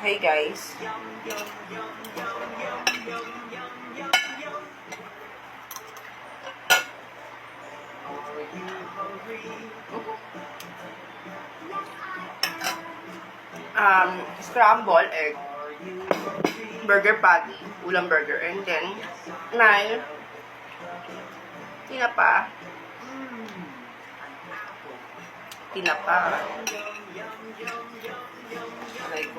Hey guys. Um, scramble egg, burger patty, ulam burger, and then may tinapa. Tinapa. Aray ko.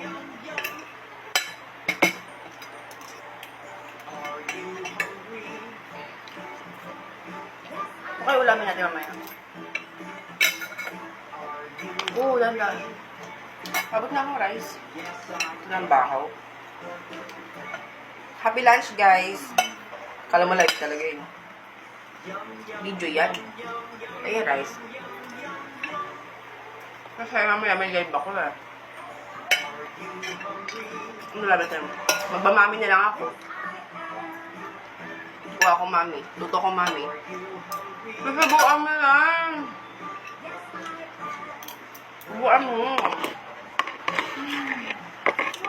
Okay, ulamin natin mamaya. Oo, ulan lang. Abot na akong rice. Ito ng bahaw. Happy lunch, guys. Kala mo live talaga yun. Video yan. Ayun, rice. Kasi mamaya may live ako eh. Ano laban tayo? Magbamami na lang ako. Kuha ko mami. Luto ko mami. Masabuan mo lang. Buwan mo.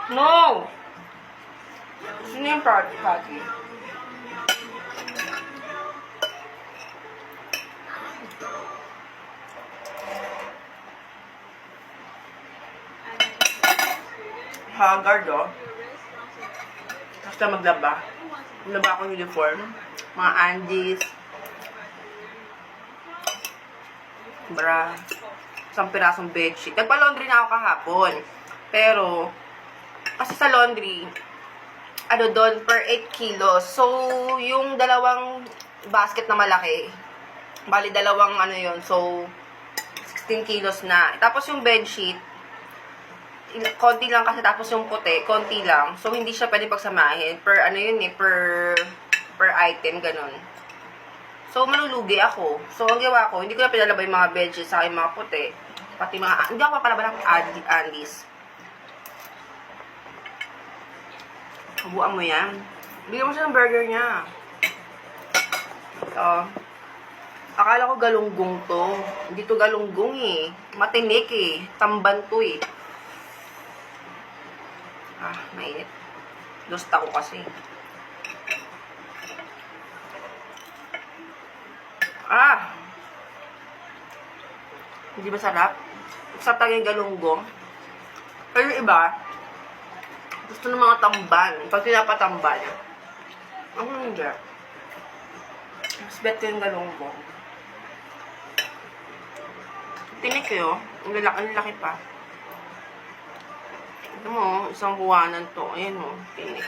No! Sino yung party party? Haggard, oh. Basta maglaba. Maglaba akong uniform. Mga Andes. Bra. Isang pirasong bedsheet. Nagpa-laundry na ako kahapon. Pero, kasi sa laundry, ano doon, per 8 kilos. So, yung dalawang basket na malaki, bali dalawang ano yon so, 16 kilos na. Tapos yung bedsheet, il- konti lang kasi tapos yung puti, konti lang. So, hindi siya pwede pagsamahin. Per ano yun eh, per, per item, ganun. So, malulugi ako. So, ang gawa ko, hindi ko na pinalabay yung mga bedsheets sa aking mga puti. Pati mga, hindi ako papalabay ng andi- andis. Kabuan mo yan. Bigyan mo siya ng burger niya. Ito. Akala ko galunggong to. Hindi to galunggong eh. Matinik eh. Tamban to eh. Ah, mainit. Lost ako kasi. Ah! Hindi ba sarap? Talaga yung galunggong. Pero yung iba, gusto ng mga tamban. Pag pinapatamban, ako hindi. Mas better yung galunggong. Tinik yun. Ang lalaki, pa. Ito mo, isang buwanan to. Ayan mo, tinik.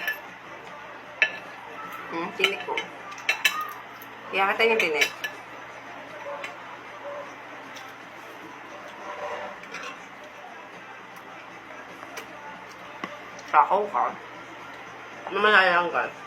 Hmm, tinik ko. Kaya kita yung tinik. Sakaw ka. Ano man lang guys.